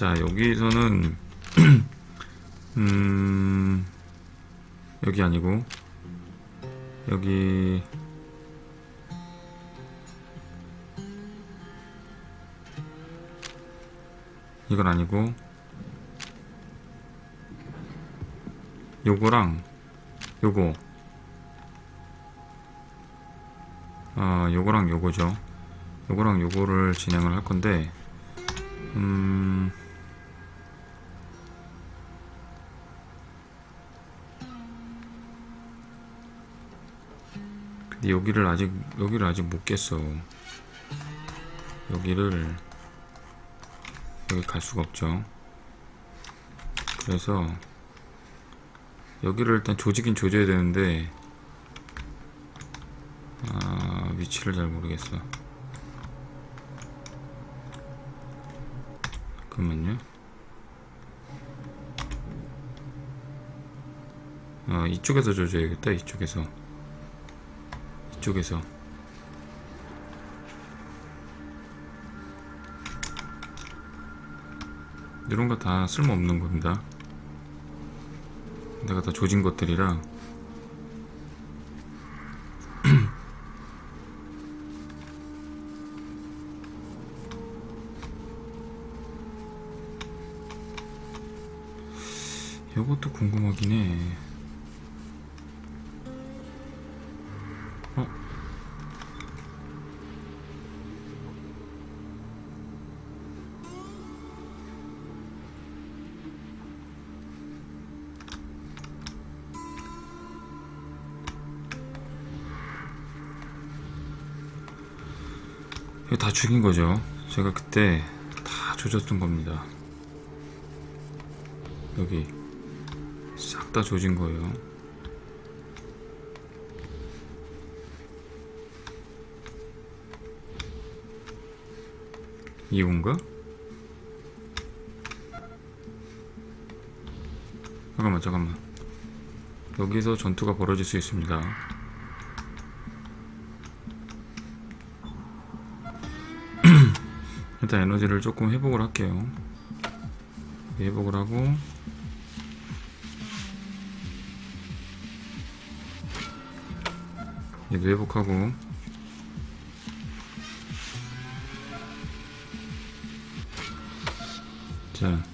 자 여기서는 음 여기 아니고 여기 이건 아니고 요거랑 요거. 아 요거랑 요거죠. 요거랑 요거를 진행을 할 건데 음 근데 여기를 아직 여기를 아직 못 깼어. 여기를 여기 갈 수가 없죠. 그래서 여기를 일단 조지긴 조져야 되는데 아 위치를 잘 모르겠어. 잠깐만요. 아 이쪽에서 조져야겠다 이쪽에서 이쪽에서. 이런 거 다 쓸모없는 겁니다. 내가 다 조진 것들이라. 이것도 궁금하긴 해. 다 죽인 거죠. 제가 그때 다 조졌던 겁니다. 여기 싹 다 조진 거예요. 이건가? 잠깐만 잠깐만 여기서 전투가 벌어질 수 있습니다 일단 에너지를 조금 회복을 할게요. 회복을 하고. 얘도 회복하고. 자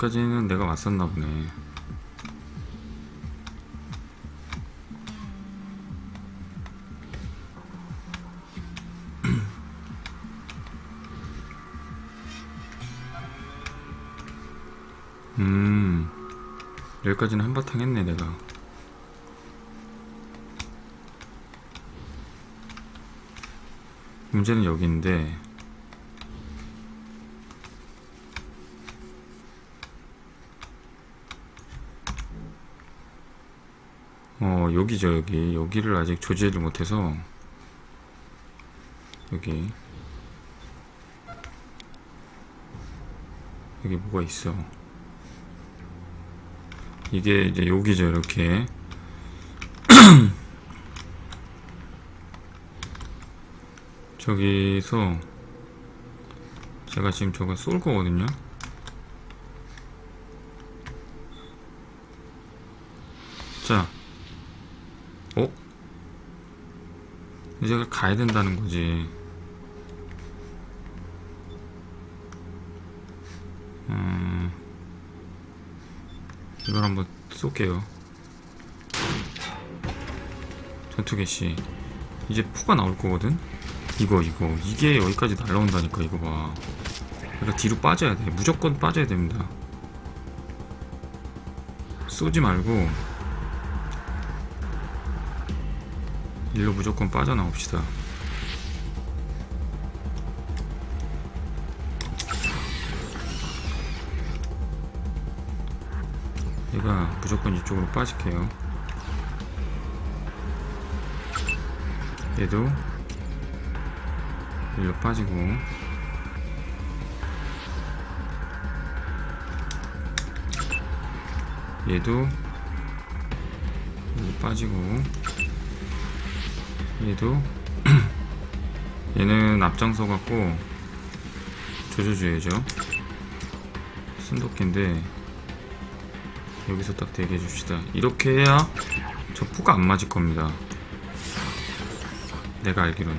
여기까지는 내가 왔었나 보네. 음, 여기까지는 한바탕 했네, 내가. 문제는 여기인데, 어 여기죠 여기. 여기를 아직 조지를 못해서. 여기. 여기 뭐가 있어? 이게 이제 여기죠 이렇게. 저기서 제가 지금 저거 쏠 거거든요 이제 가야 된다는 거지. 음, 이걸 한번 쏠게요. 전투 개시. 이제 포가 나올 거거든? 이거, 이거. 이게 여기까지 날라온다니까, 이거 봐. 그러니까 뒤로 빠져야 돼. 무조건 빠져야 됩니다. 쏘지 말고, 일로 무조건 빠져나옵시다. 얘가 무조건 이쪽으로 빠질게요. 얘도 일로 빠지고. 얘도 일로 빠지고. 얘도 얘는 앞장서 갖고 조져줘야죠. 순독기인데 여기서 딱 대기해 줍시다. 이렇게 해야 저 포가 안 맞을 겁니다. 내가 알기론.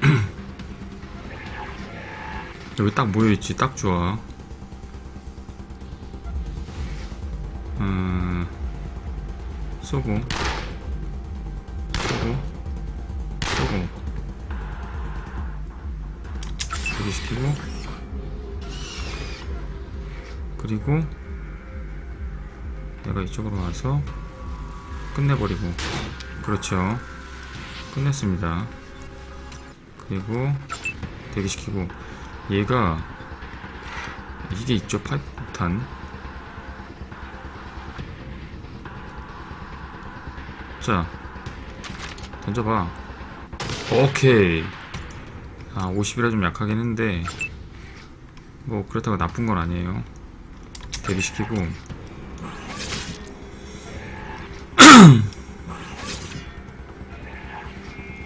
여기 딱 모여있지. 딱 좋아 쏘고 쏘고 쏘고 대기시키고. 그리고 내가 이쪽으로 와서 끝내버리고. 그렇죠. 끝냈습니다. 그리고 대기시키고. 얘가 이게 있죠 파이프 폭탄 자 던져봐. 오케이. 아 50이라 좀 약하긴 한데 뭐 그렇다고 나쁜 건 아니에요. 대비시키고.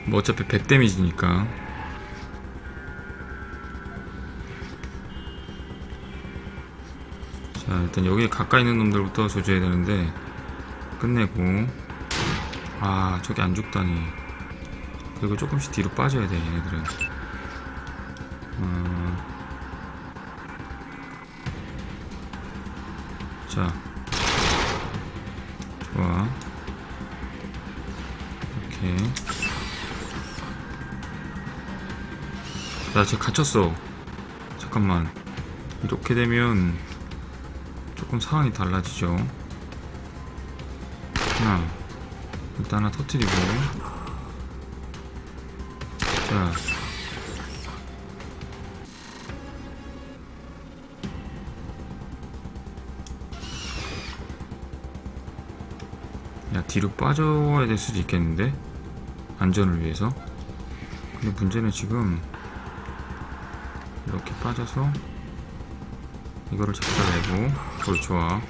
뭐 어차피 100 데미지니까. 자 일단 여기 가까이 있는 놈들부터 조져야 되는데 끝내고 아 저기 안 죽다니. 그리고 조금씩 뒤로 빠져야 돼 얘네들은. 음, 자. 좋아. 이렇게. 나 지금 갇혔어. 잠깐만. 이렇게 되면 조금 상황이 달라지죠. 하나 일단 하나 터트리고 자 야, 뒤로 빠져야 될 수도 있겠는데? 안전을 위해서. 근데 문제는 지금 이렇게 빠져서 이거를 작살내고 그걸 좋아.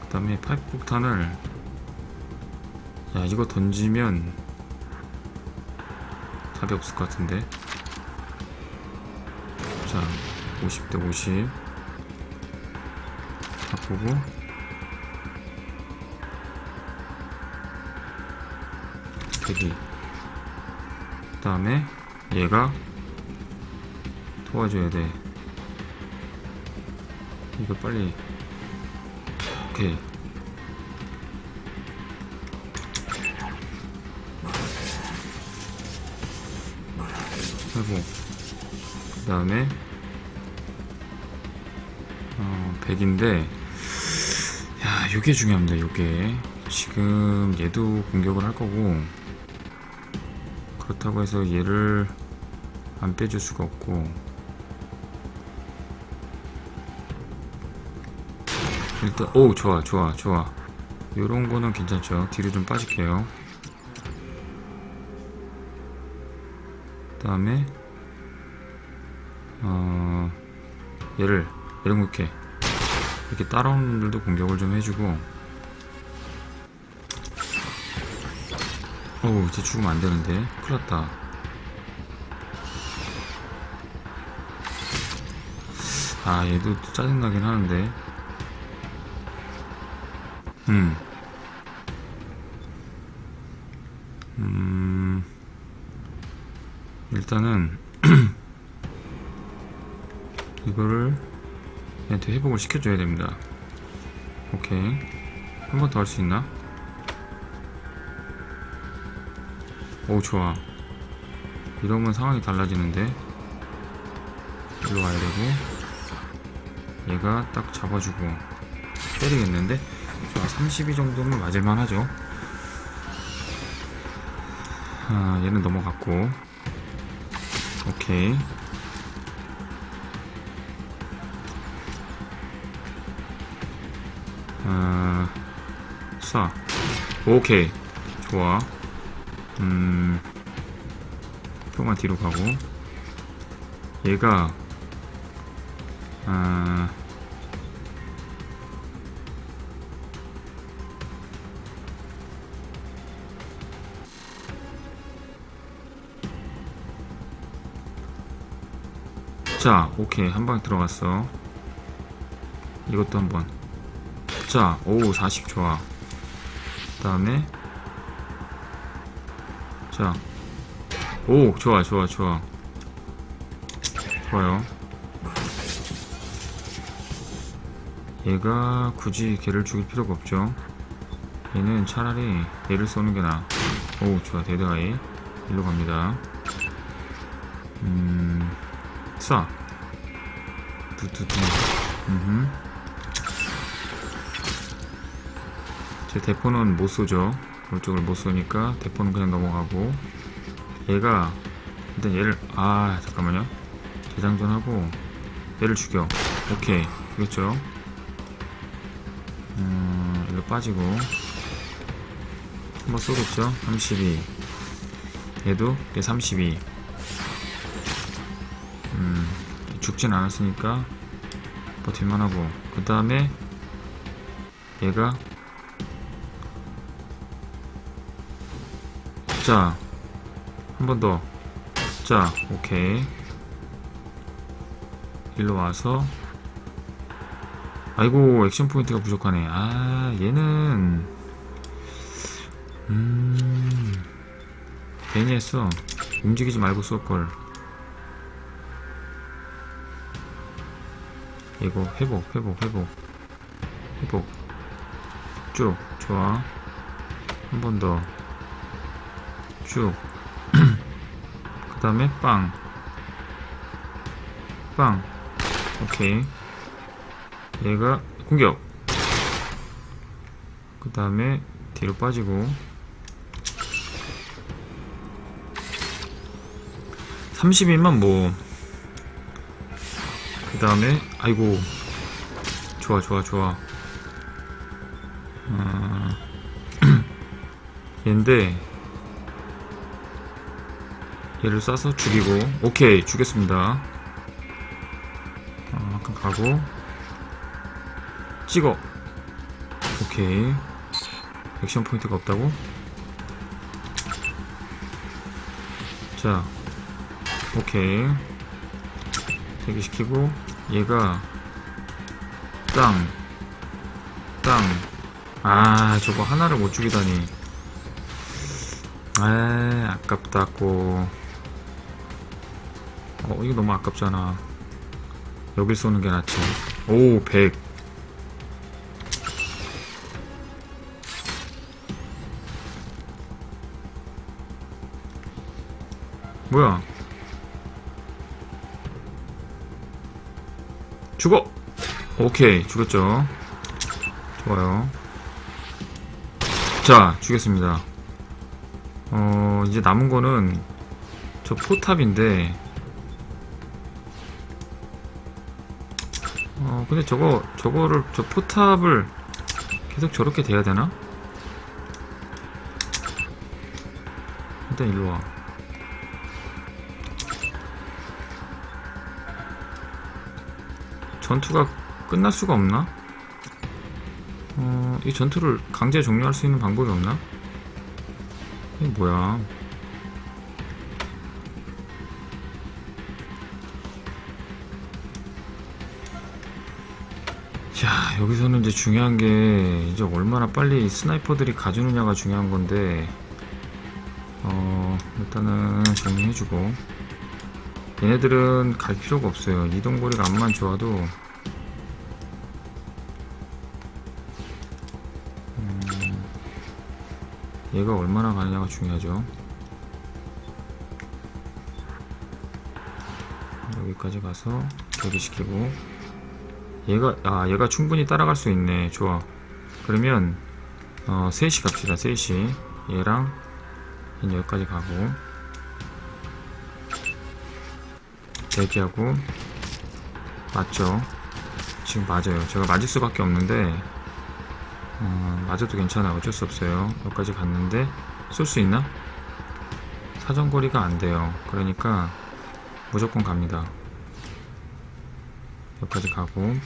그 다음에 파이프 폭탄을 야 이거 던지면 답이 없을 것 같은데. 자 50대 50 바꾸고. 대기. 그 다음에 얘가 도와줘야 돼. 이거 빨리. 오케이 하고 그 다음에 어 100인데 야 요게 중요합니다 요게. 지금 얘도 공격을 할 거고 그렇다고 해서 얘를 안 빼줄 수가 없고. 일단 오 좋아 좋아 좋아. 요런 거는 괜찮죠. 뒤로 좀 빠질게요 다음에 어 얘를 얘를 이렇게 이렇게 따라오는 놈들도 공격을 좀 해주고. 어우 이제 죽으면 안 되는데. 큰일 났다. 아 얘도 또 짜증나긴 하는데. 음 음, 일단은 이거를 얘한테 회복을 시켜줘야 됩니다. 오케이. 한 번 더 할 수 있나? 오 좋아. 이러면 상황이 달라지는데 일로 와야 되고 얘가 딱 잡아주고 때리겠는데? 좋아. 32 정도면 맞을만 하죠? 아 얘는 넘어갔고 오케이. 아쏴 오케이. 좋아. 음 표가 뒤로 가고. 얘가 아 자, 오케이. 한 방 들어갔어. 이것도 한 번. 자, 오, 40 좋아. 그 다음에, 자, 오, 좋아, 좋아, 좋아. 좋아요. 얘가 굳이 걔를 죽일 필요가 없죠. 얘는 차라리 얘를 쏘는 게 나아. 오, 좋아, 데드아이. 일로 갑니다. 음, 쏴. 두두두. 음. 제 대포는 못 쏘죠. 이쪽을 못 쏘니까 대포는 그냥 넘어가고. 얘가 일단 얘를 아 잠깐만요. 재장전하고 얘를 죽여. 오케이 죽였죠. 음, 일로 빠지고 한번 쏘겠죠. 32. 얘도 얘 32. 죽진 않았으니까 버틸만 하고 그 다음에 얘가 자 한 번 더. 자 오케이. 일로 와서. 아이고 액션 포인트가 부족하네. 아 얘는 음 괜히 했어. 움직이지 말고 쏠걸 이거 회복 회복 회복. 회복. 쭉 좋아. 한 번 더. 쭉. 그 다음에 빵. 빵. 오케이. 얘가 공격. 그 다음에 뒤로 빠지고. 30인만 뭐그 다음에 아이고. 좋아 좋아 좋아. 어... 얘인데 얘를 쏴서 죽이고 오케이 죽였습니다. 어, 아까 가고. 찍어. 오케이. 액션 포인트가 없다고? 자 오케이. 대기시키고 얘가 땅, 땅. 아, 저거 하나를 못 죽이다니. 아, 아깝다고. 어, 이거 너무 아깝잖아. 여길 쏘는 게 낫지. 오, 100. 뭐야? 죽어! 오케이, 죽였죠. 좋아요. 자, 죽였습니다. 어, 이제 남은 거는 저 포탑인데, 어, 근데 저거, 저거를, 저 포탑을 계속 저렇게 돼야 되나? 일단 일로 와. 전투가 끝날 수가 없나? 어, 이 전투를 강제 종료할 수 있는 방법이 없나? 이게 뭐야? 자, 여기서는 이제 중요한 게 이제 얼마나 빨리 스나이퍼들이 가주느냐가 중요한 건데, 어, 일단은 정리해주고, 얘네들은 갈 필요가 없어요. 이동거리가 암만 좋아도, 얘가 얼마나 가느냐가 중요하죠. 여기까지 가서 대기시키고. 얘가 아 얘가 충분히 따라갈 수 있네. 좋아. 그러면 어 3시 갑시다 3시. 얘랑 여기까지 가고. 대기하고. 맞죠? 지금 맞아요. 제가 맞을 수밖에 없는데 어, 맞아도 괜찮아 어쩔 수 없어요 여기까지 갔는데 쏠 수 있나? 사정거리가 안 돼요 그러니까 무조건 갑니다 여기까지 가고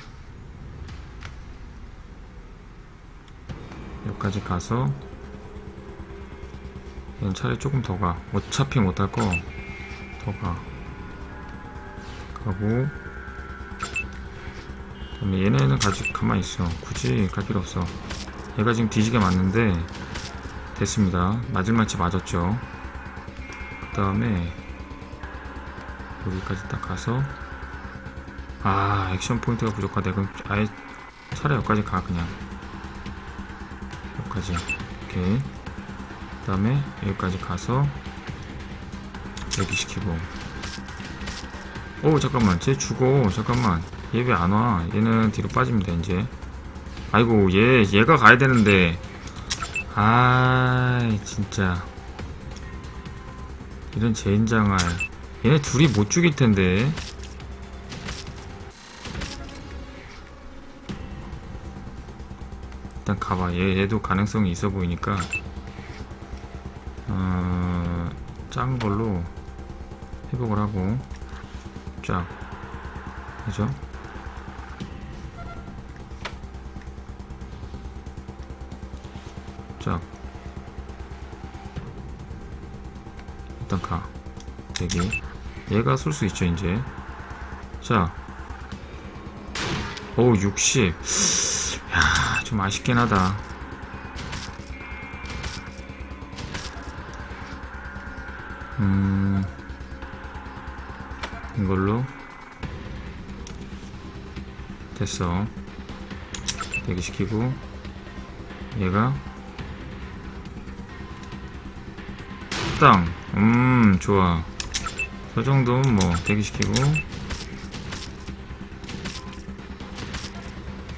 여기까지 가서 얘는 차라리 조금 더 가. 어차피 못할 거 더 가. 가고 그다음에 얘네는 가지 가만히 있어. 굳이 갈 필요 없어. 얘가 지금 뒤지게 맞는데 됐습니다. 맞을 만치 맞았죠. 그 다음에 여기까지 딱 가서 아 액션 포인트가 부족하다. 그럼 아예 차라리 여기까지 가 그냥. 여기까지. 오케이. 그 다음에 여기까지 가서 대기시키고 오 잠깐만 쟤 죽어 잠깐만 얘 왜 안와 얘는 뒤로 빠집니다 이제 아이고 얘 얘가 가야 되는데. 아 진짜. 이런 젠장할. 얘네 둘이 못 죽일 텐데. 일단 가봐. 얘, 얘도 가능성이 있어 보이니까. 어, 작은 걸로 회복을 하고. 쫙. 그죠? 대기 얘가 쏠 수 있죠 이제 자 오, 60. 야, 좀 아쉽긴 하다. 음, 이걸로 됐어. 대기시키고 얘가 땅. 음, 좋아. 저 정도면 뭐 대기시키고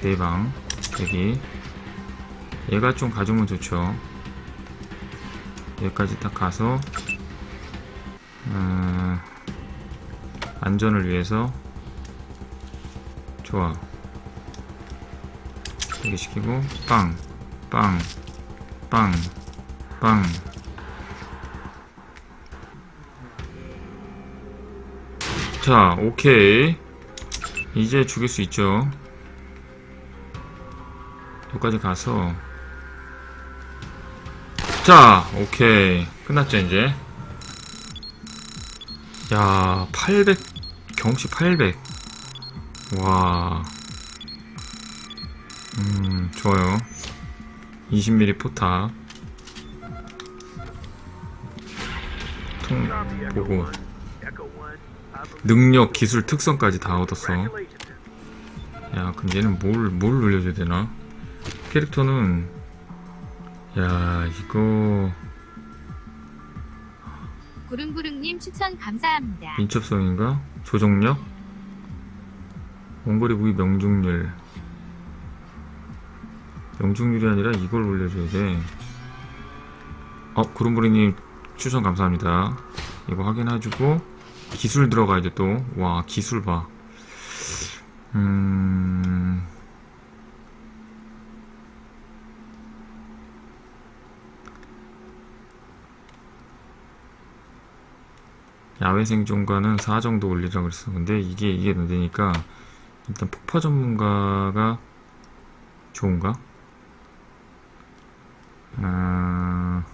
네방 대기. 얘가 좀 가져오면 좋죠. 여기까지 딱 가서 음, 안전을 위해서 좋아 이렇게 시키고 빵, 빵, 빵, 빵. 자, 오케이. 이제 죽일 수 있죠. 여기까지 가서 자, 오케이. 끝났죠, 이제. 야, 800, 경험치 800. 와. 음, 좋아요. 20mm 포탑. 통, 보고. 능력, 기술, 특성까지 다 얻었어. 야, 그럼 얘는 뭘, 뭘 올려줘야 되나? 캐릭터는, 야, 이거, 구름구름님 추천 감사합니다. 민첩성인가? 조정력? 원거리 무기 명중률 명중률이 아니라 이걸 올려줘야 돼 어, 구름부리님 추천 감사합니다 이거 확인해주고 기술 들어가야 돼 또 와 기술 봐 음... 야외 생존과는 4 정도 올리라고 그랬어. 근데 이게 이게 안 되니까 일단 폭파 전문가가 좋은가? 아...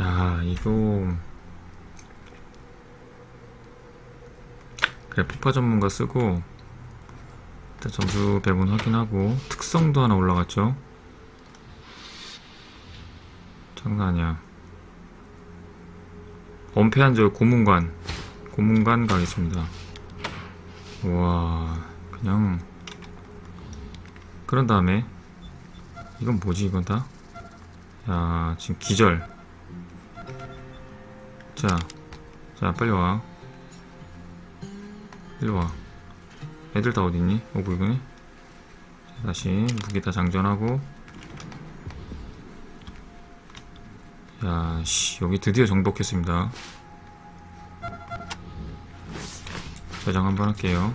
야, 이거 그래 폭파 전문가 쓰고 일단 점수 배분 확인하고 특성도 하나 올라갔죠. 장난 아니야. 엄폐한 저 고문관. 고문관 가겠습니다. 와, 그냥. 그런 다음에, 이건 뭐지, 이건 다? 야, 지금 기절. 자, 자, 빨리 와. 일로 와. 애들 다 어딨니? 오고 이거니? 자, 다시 무기 다 장전하고, 야, 씨, 여기 드디어 정복했습니다. 저장 한번 할게요.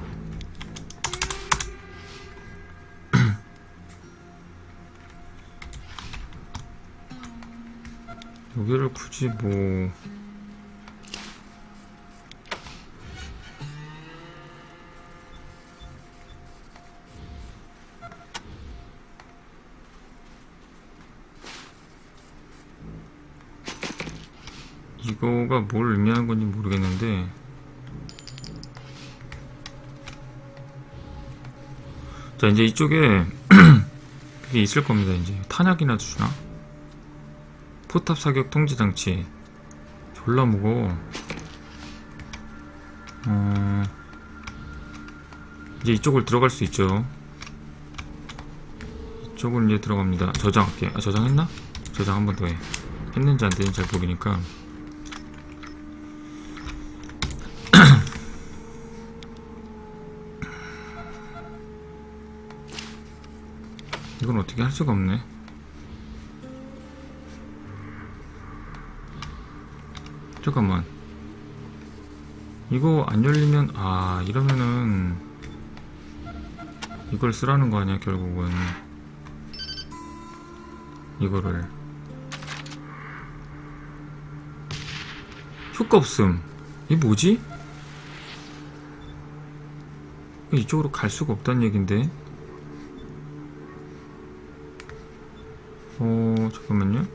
여기를 굳이 뭐 이거가 뭘 의미하는 건지 모르겠는데. 자 이제 이쪽에 그게 있을 겁니다 이제. 탄약이나 주나? 포탑 사격 통제 장치. 졸라 무거워. 어... 이제 이쪽을 들어갈 수 있죠. 이쪽을 이제 들어갑니다. 저장할게. 아 저장했나? 저장 한 번 더 해. 했는지 안 됐는지 잘 모르니까 이건 어떻게 할 수가 없네. 잠깐만. 이거 안 열리면, 아, 이러면은, 이걸 쓰라는 거 아니야, 결국은. 이거를. 효과 없음. 이게 뭐지? 이쪽으로 갈 수가 없다는 얘긴데. 잠깐만요.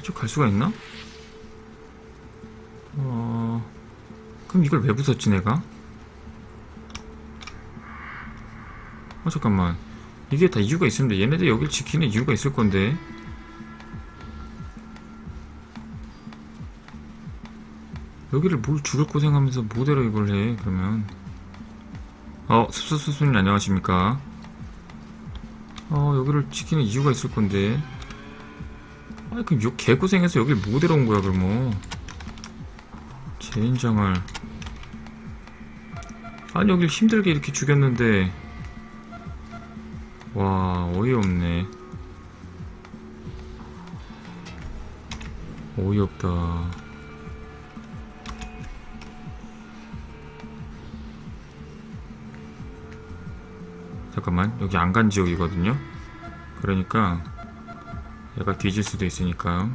이쪽 갈 수가 있나? 어, 그럼 이걸 왜 부쉈지, 내가? 어, 잠깐만. 이게 다 이유가 있습니다. 얘네들 여길 지키는 이유가 있을 건데. 여기를 뭘 죽을 고생하면서 뭐대로 이걸 해, 그러면. 어, 습습습습님 안녕하십니까? 어, 여기를 지키는 이유가 있을 건데. 아니, 그럼 요 개고생해서 여길 뭐 데려온 거야, 그럼 뭐. 젠장을. 아니, 여길 힘들게 이렇게 죽였는데. 와, 어이없네. 어이없다. 잠깐만 여기 안간 지역이거든요. 그러니까 얘가 뒤질 수도 있으니까.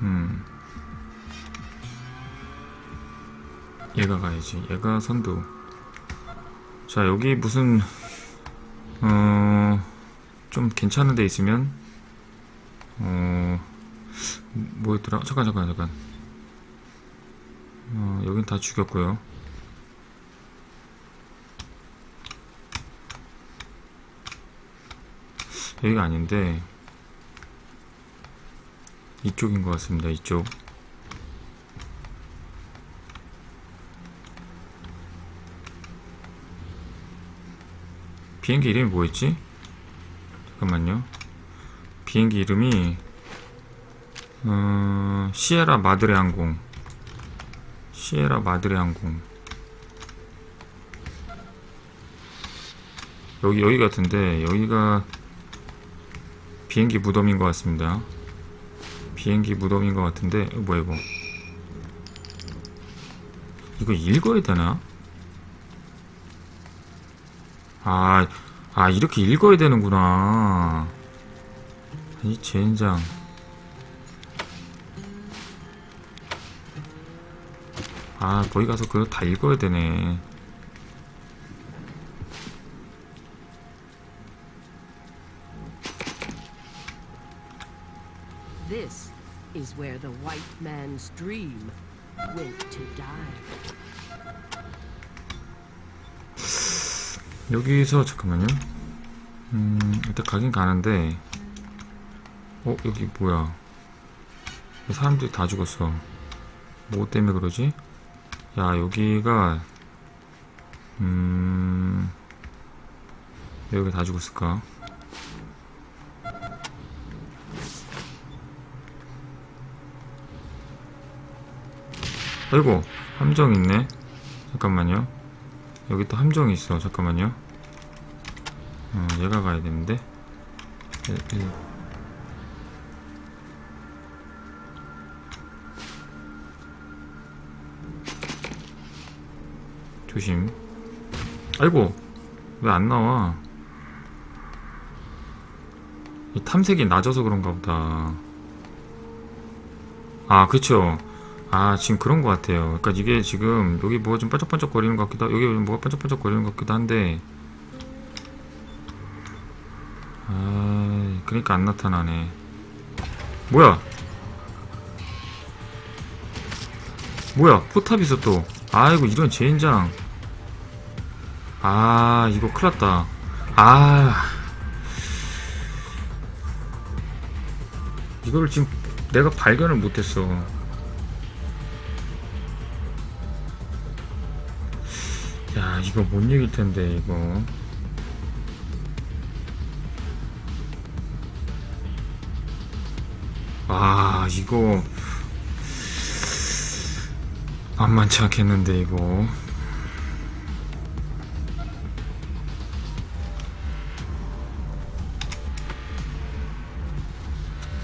음. 얘가 가야지. 얘가 선두. 자 여기 무슨 어 좀 괜찮은 데 있으면 어 뭐였더라? 잠깐 잠깐 잠깐 어, 여긴 다 죽였고요 여기가 아닌데 이쪽인 것 같습니다 이쪽 비행기 이름이 뭐였지? 잠깐만요 비행기 이름이 어, 시에라 마드레 항공. 시에라 마드레 항공. 여기, 여기 같은데, 여기가 비행기 무덤인 것 같습니다. 비행기 무덤인 것 같은데, 어, 뭐야, 이거. 이거 읽어야 되나? 아, 아, 이렇게 읽어야 되는구나. 이 젠장. 아, 거기 가서 그거 다 읽어야 되네. This is where the white man's dream went to die. 여기서 잠깐만요. 음, 일단 가긴 가는데, 어, 여기 뭐야? 사람들이 다 죽었어. 뭐 때문에 그러지? 야, 여기가, 음, 왜 여기 다 죽었을까? 아이고, 함정 있네. 잠깐만요. 여기 또 함정이 있어 잠깐만요 어, 얘가 가야 되는데 예, 예. 조심. 아이고 왜 안 나와? 이 탐색이 낮아서 그런가 보다. 아 그쵸. 아 지금 그런 것 같아요. 그러니까 이게 지금 여기 뭐가 좀 반짝반짝 거리는 것 같기도 하고 여기 뭐가 반짝반짝 거리는 것 같기도 한데. 아 그러니까 안 나타나네. 뭐야? 뭐야? 포탑 있어 또. 아이고 이런 젠장 아 이거 큰일났다. 아. 이거를 지금 내가 발견을 못했어. 야 이거 뭔 얘기일 텐데 이거. 아 이거. 만만치 않겠는데 이거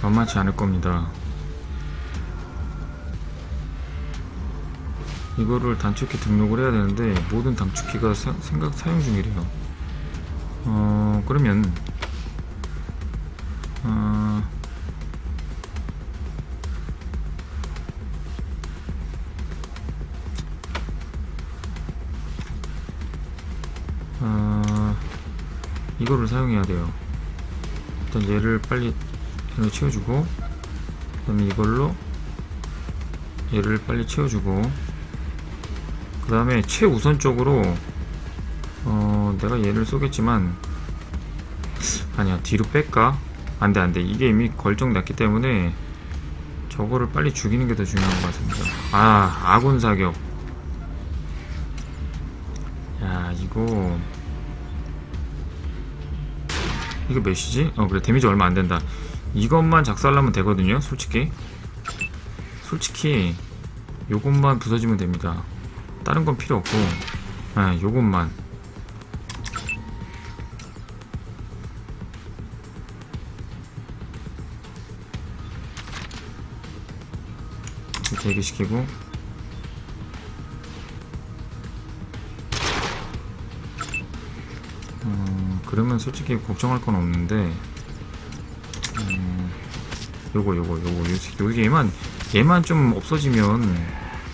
만만치 않을 겁니다 이거를 단축키 등록을 해야 되는데 모든 단축키가 사- 생각 사용 중이래요. 어 그러면 어, 어, 이거를 사용해야 돼요. 일단 얘를 빨리 얘를 채워주고 그다음에 이걸로 얘를 빨리 채워주고 그 다음에 최우선적으로 어 내가 얘를 쏘겠지만 아니야 뒤로 뺄까? 안돼 안돼 이게 이미 걸정 났기 때문에 저거를 빨리 죽이는 게 더 중요한 것 같습니다 아 아군 사격 야 이거 이거 몇이지? 어 그래 데미지 얼마 안 된다 이것만 작살나면 되거든요 솔직히. 솔직히 요것만 부서지면 됩니다. 다른 건 필요 없고. 아 요것만. 대기시키고. 음, 그러면 솔직히 걱정할 건 없는데 음, 요거 요거 요거 요, 요 얘만 얘만 좀 없어지면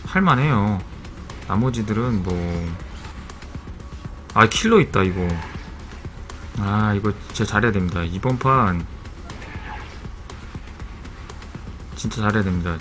할만해요 나머지들은 뭐, 아, 킬러 있다, 이거. 아, 이거 진짜 잘해야 됩니다. 이번 판, 진짜 잘해야 됩니다.